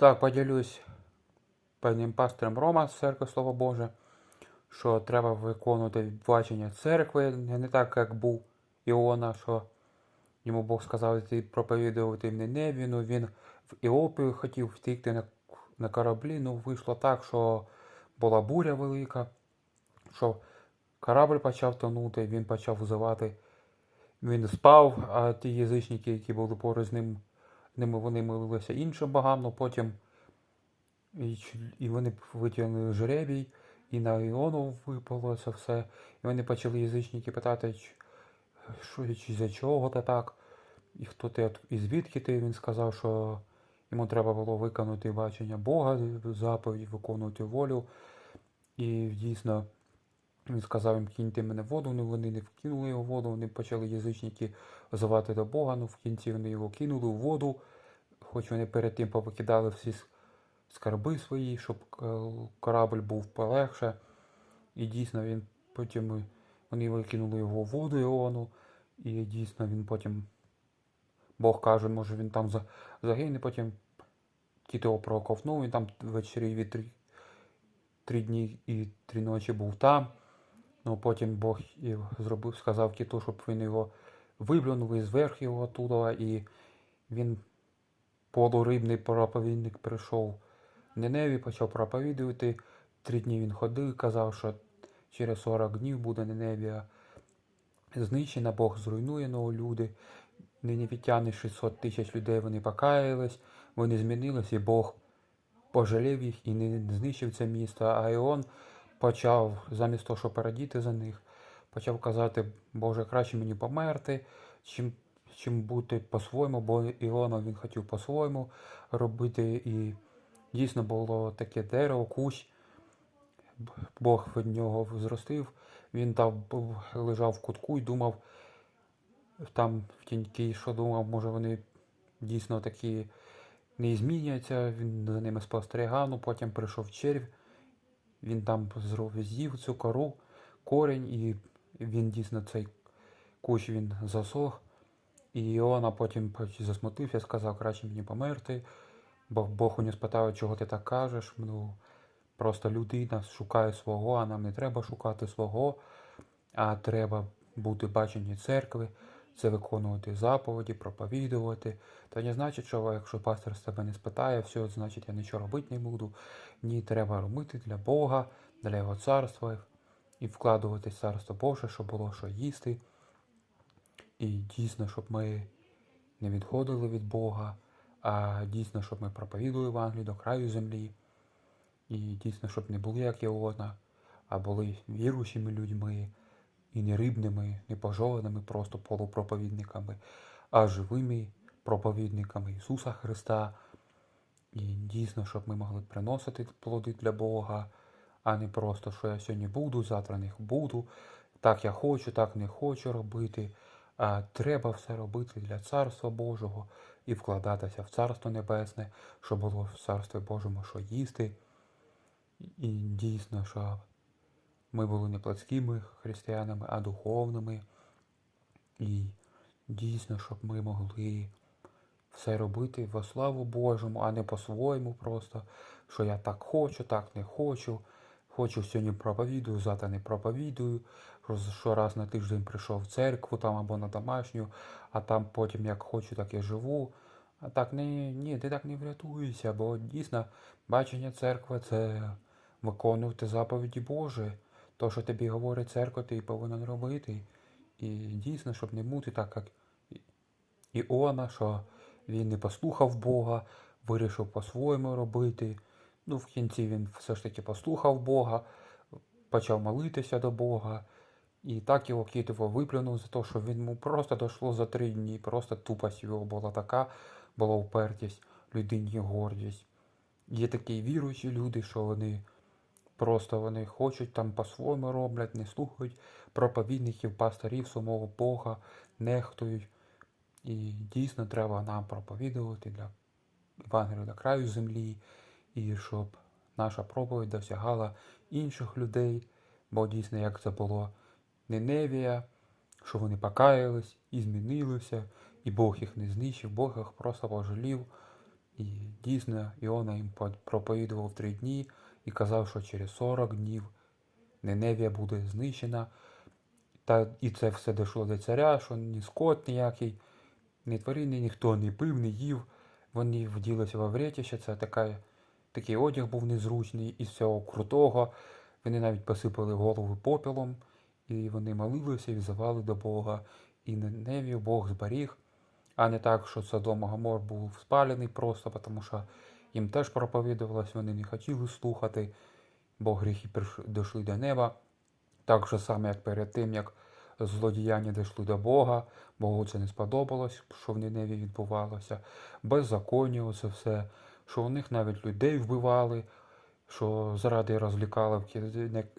Так, поділюсь певним пастирем Рома з церкви Слово Боже, що треба виконувати бачення церкви, не не так, як був Іона, що йому Бог сказав йти проповідувати Ниневі, ну він в Іопію хотів втікти на, на кораблі, ну вийшло так, що була буря велика, що корабль почав тонути, він почав взивати. Він спав, а ті язичники, які були поруч з ним, ними вони молилися іншим богам, ну потім і, вони витягнули жребій, і на Іону випало це все. І вони почали язичники питати, що чи за чого ти так, і хто ти, і звідки ти. Він сказав, що йому треба було виконати бачення Бога, заповідь, виконувати волю. І дійсно він сказав їм, киньте мене в воду, ну вони не вкинули його в воду, вони почали язичники звати до Бога, ну в кінці вони його кинули в воду, хоч вони перед тим повикидали всі скарби свої, щоб корабль був полегше. І дійсно він потім е, вони викинули його в воду Іону, і дійсно він потім Бог каже, може він там загине, потім кіт його проковнув, він там ввечері від три, три дні і три ночі був там. Ну, потім Бог і зробив, сказав кіту, щоб він його виплюнув і зверх його оттуда, і він полурибний проповідник прийшов в Ниневі, почав проповідувати. Три дні він ходив, казав, що через 40 днів буде Ниневія знищена, Бог зруйнує ну, люди. Ниневітяни 600 тисяч людей вони покаялись, вони змінились, і Бог пожалів їх і не знищив це місто. А Іон почав, замість того, щоб порадіти за них, почав казати, Боже, краще мені померти, чим, чим бути по-своєму, бо Іона він хотів по-своєму робити. І дійсно було таке дерево, кущ. Бог від нього зростив. Він там лежав в кутку і думав, там в тіньки, що думав, може вони дійсно такі не зміняться. Він за ними спостерігав, ну потім прийшов червь, він там з'їв цю кору, корінь, і він дійсно цей кущ він засох. І Іона потім засмутився, сказав, краще мені померти. Бо Бог у нього спитав, чого ти так кажеш. Ну, просто людина шукає свого, а нам не треба шукати свого, а треба бути бачені церкви, це виконувати заповіді, проповідувати. Та не значить, що якщо пастор з тебе не спитає, все, значить я нічого робити не буду. Ні, треба робити для Бога, для Його царства і вкладувати царство Боже, щоб було що їсти. І дійсно, щоб ми не відходили від Бога, а дійсно, щоб ми проповідували Евангелію до краю землі. І дійсно, щоб не були як Іона, а були віруючими людьми і не рибними, не пожованими просто полупроповідниками, а живими проповідниками Ісуса Христа. І дійсно, щоб ми могли приносити плоди для Бога, а не просто, що я сьогодні буду, завтра не буду, так я хочу, так не хочу робити. А треба все робити для Царства Божого і вкладатися в Царство Небесне, щоб було в Царстві Божому що їсти. І дійсно, що ми були не плотськими християнами, а духовними. І дійсно, щоб ми могли все робити во славу Божому, а не по-своєму просто, що я так хочу, так не хочу. Хочу сьогодні проповідую, завтра не проповідую. Що, раз на тиждень прийшов в церкву там або на домашню, а там потім як хочу, так і живу. А так не, ні, ти так не врятуєшся, бо дійсно бачення церкви це виконувати заповіді Божі. То, що тобі говорить церква, ти повинен робити. І дійсно, щоб не бути так, як Іона, що він не послухав Бога, вирішив по-своєму робити. Ну, в кінці він все ж таки послухав Бога, почав молитися до Бога. І так його Китово виплюнув за те, що він йому просто дійшло за три дні. Просто тупость його була така, була упертість, людині гордість. Є такі віруючі люди, що вони просто вони хочуть там по-своєму роблять, не слухають проповідників, пасторів, самого Бога, нехтують. І дійсно треба нам проповідувати для Євангелія до краю землі, і щоб наша проповідь досягала інших людей, бо дійсно, як це було Ниневія, що вони покаялись і змінилися, і Бог їх не знищив, Бог їх просто пожалів. І дійсно Іона їм проповідував три дні і казав, що через 40 днів Неневія буде знищена. Та і це все дійшло до царя, що ні скот ніякий, ні тварини, ніхто не пив, не їв. Вони вділися в вретіще, це така, такий одяг був незручний із всього крутого. Вони навіть посипали голову попелом, і вони молилися і взивали до Бога. І Неневію Бог зберіг, а не так, що Содом і Гомор був спалений просто, тому що їм теж проповідувалось, вони не хотіли слухати, бо гріхи дійшли до неба. Так же саме, як перед тим, як злодіяння дійшли до Бога, Богу це не сподобалось, що в Ниневі відбувалося. Беззаконня, це все, що у них навіть людей вбивали, що заради розлікаловки,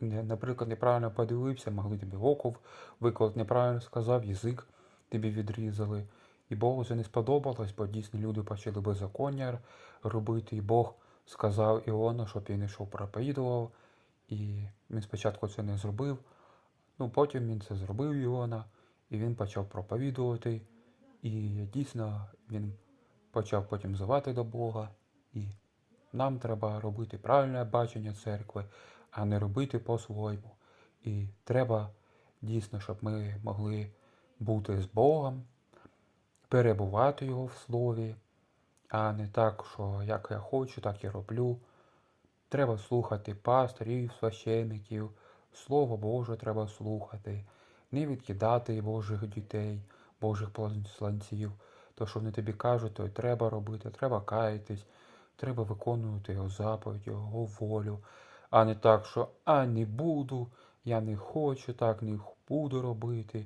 наприклад, неправильно подивився, могли тобі око виколот неправильно сказав, язик тобі відрізали. І Богу це не сподобалось, бо дійсно люди почали беззаконня робити, і Бог сказав Іону, щоб він йшов проповідував. І він спочатку це не зробив, ну потім він це зробив Іона, і він почав проповідувати. І дійсно він почав потім звати до Бога. І нам треба робити правильне бачення церкви, а не робити по-своєму. І треба дійсно, щоб ми могли бути з Богом, перебувати Його в слові, а не так, що як я хочу, так і роблю. Треба слухати пасторів, священиків, Слово Боже треба слухати, не відкидати Божих дітей, Божих посланців. То, що вони тобі кажуть, то й треба робити, треба каятись, треба виконувати його заповідь, його волю, а не так, що а не буду, я не хочу, так не буду робити.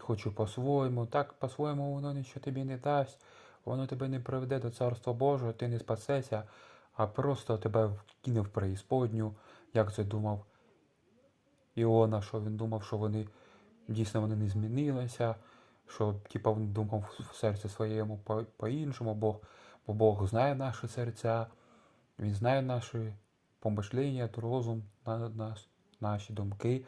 Хочу по-своєму, так по-своєму воно нічого тобі не дасть, воно тебе не приведе до Царства Божого, ти не спасешся, а просто тебе вкине в преісподню, як це думав Іона, що він думав, що вони дійсно вони не змінилися, що типа він думав в серці своєму по- по-іншому, бо, бо Бог знає наші серця, Він знає наші помишлення, розум на нас, наші думки.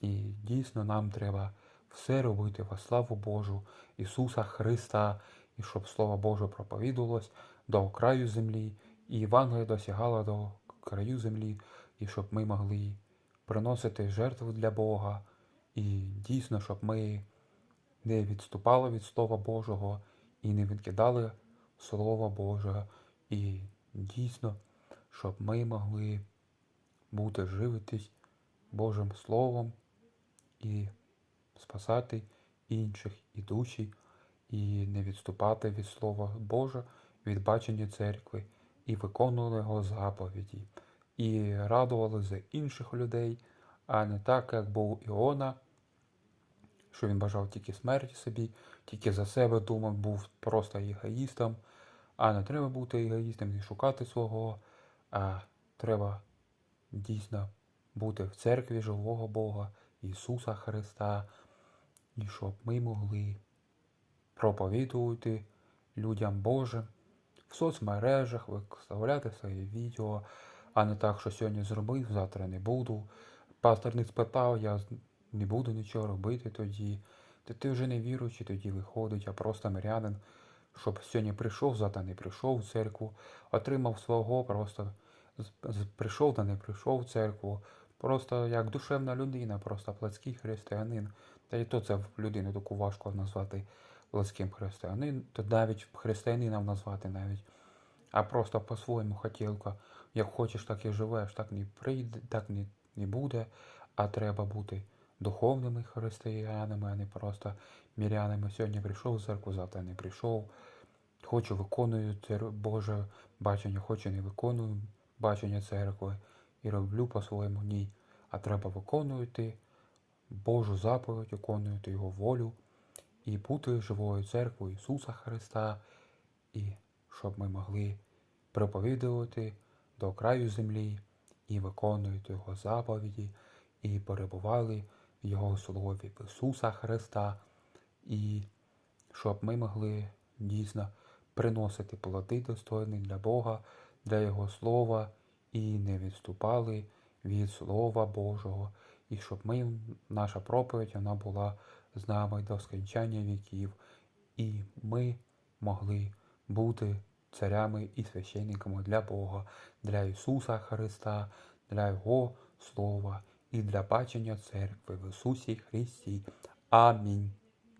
І дійсно нам треба все робити во славу Божу, Ісуса Христа, і щоб Слово Боже проповідувалось до краю землі, і Євангелія досягала до краю землі, і щоб ми могли приносити жертви для Бога, і дійсно, щоб ми не відступали від Слова Божого і не відкидали Слово Боже, і дійсно, щоб ми могли бути живитись Божим Словом і спасати інших ідучі, і не відступати від Слова Божа, від бачення церкви, і виконували його заповіді, і радували за інших людей, а не так, як був Іона, що він бажав тільки смерті собі, тільки за себе думав, був просто егоїстом. А не треба бути егоїстом, не шукати свого, а треба дійсно бути в церкві живого Бога, Ісуса Христа, і щоб ми могли проповідувати людям Божим в соцмережах, виставляти свої відео, а не так, що сьогодні зробив, завтра не буду. Пастор не спитав, я не буду нічого робити тоді. Та ти вже не віруючий, тоді виходить, а просто мирянин, щоб сьогодні прийшов, завтра не прийшов в церкву, отримав свого, просто прийшов та не прийшов в церкву. Просто як душевна людина, просто плотський християнин. Та й то це людину таку важко назвати плотським християнин, то навіть християнином назвати навіть. А просто по-своєму хотілка. Як хочеш, так і живеш, так не прийде, так не, не буде. А треба бути духовними християнами, а не просто мірянами. Сьогодні прийшов в церкву, завтра не прийшов. Хочу виконую. Боже бачення, хочу не виконую бачення церкви і роблю по-своєму ні. А треба виконувати Божу заповідь, виконувати Його волю і бути живою церквою Ісуса Христа, і щоб ми могли проповідувати до краю землі і виконувати Його заповіді, і перебували в Його слові в Ісуса Христа, і щоб ми могли дійсно приносити плоди достойні для Бога, для Його Слова, і не відступали від Слова Божого, і щоб ми, наша проповідь вона була з нами до скінчання віків, і ми могли бути царями і священниками для Бога, для Ісуса Христа, для Його Слова і для бачення церкви в Ісусі Христі. Амінь.